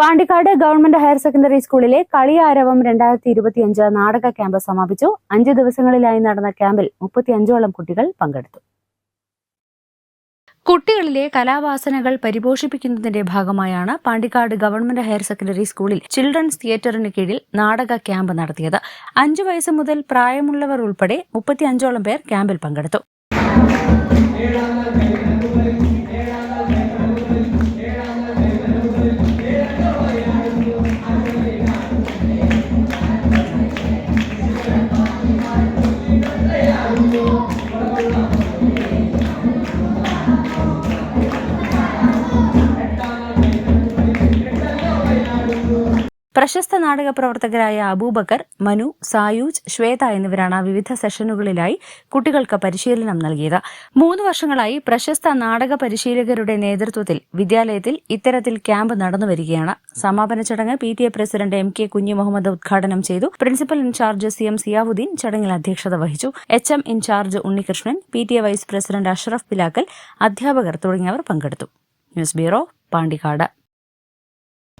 Pandikkad government higher secondary സ്കൂളിലെ കളിയാരവം രണ്ടായിരത്തി ഇരുപത്തിയഞ്ച് നാടക ക്യാമ്പ് സമാപിച്ചു. അഞ്ച് ദിവസങ്ങളിലായി നടന്ന ക്യാമ്പിൽ മുപ്പത്തിയഞ്ചോളം കുട്ടികൾ പങ്കെടുത്തു. കുട്ടികളിലെ കലാവാസനകൾ പരിപോഷിപ്പിക്കുന്നതിന്റെ ഭാഗമായാണ് പാണ്ടിക്കാട് ഗവൺമെന്റ് ഹയർ സെക്കൻഡറി സ്കൂളിൽ ചിൽഡ്രൻസ് തിയേറ്ററിന് കീഴിൽ നാടക ക്യാമ്പ് നടത്തിയത്. അഞ്ചു വയസ്സ് മുതൽ പ്രായമുള്ളവർ ഉൾപ്പെടെ മുപ്പത്തിയഞ്ചോളം പേർ ക്യാമ്പിൽ പങ്കെടുത്തു. പ്രശസ്ത നാടക പ്രവർത്തകരായ അബൂബക്കർ മനു സായൂജ് ശ്വേത എന്നിവരാണ് വിവിധ സെഷനുകളിലായി കുട്ടികൾക്ക് പരിശീലനം നൽകിയത്. മൂന്ന് വർഷങ്ങളായി പ്രശസ്ത നാടക പരിശീലകരുടെ നേതൃത്വത്തിൽ വിദ്യാലയത്തിൽ ഇത്തരത്തിൽ ക്യാമ്പ് നടന്നുവരികയാണ് സമാപന ചടങ്ങ് P T A president M K Kunhu Muhammad ഉദ്ഘാടനം ചെയ്തു. Principal in charge C M Ziyauddin ചടങ്ങിൽ അധ്യക്ഷത വഹിച്ചു. H M in charge Unnikrishnan P T A vice president Ashraf Pilakkal അധ്യാപകർ തുടങ്ങിയവർ പങ്കെടുത്തു. News bureau Pandikkad.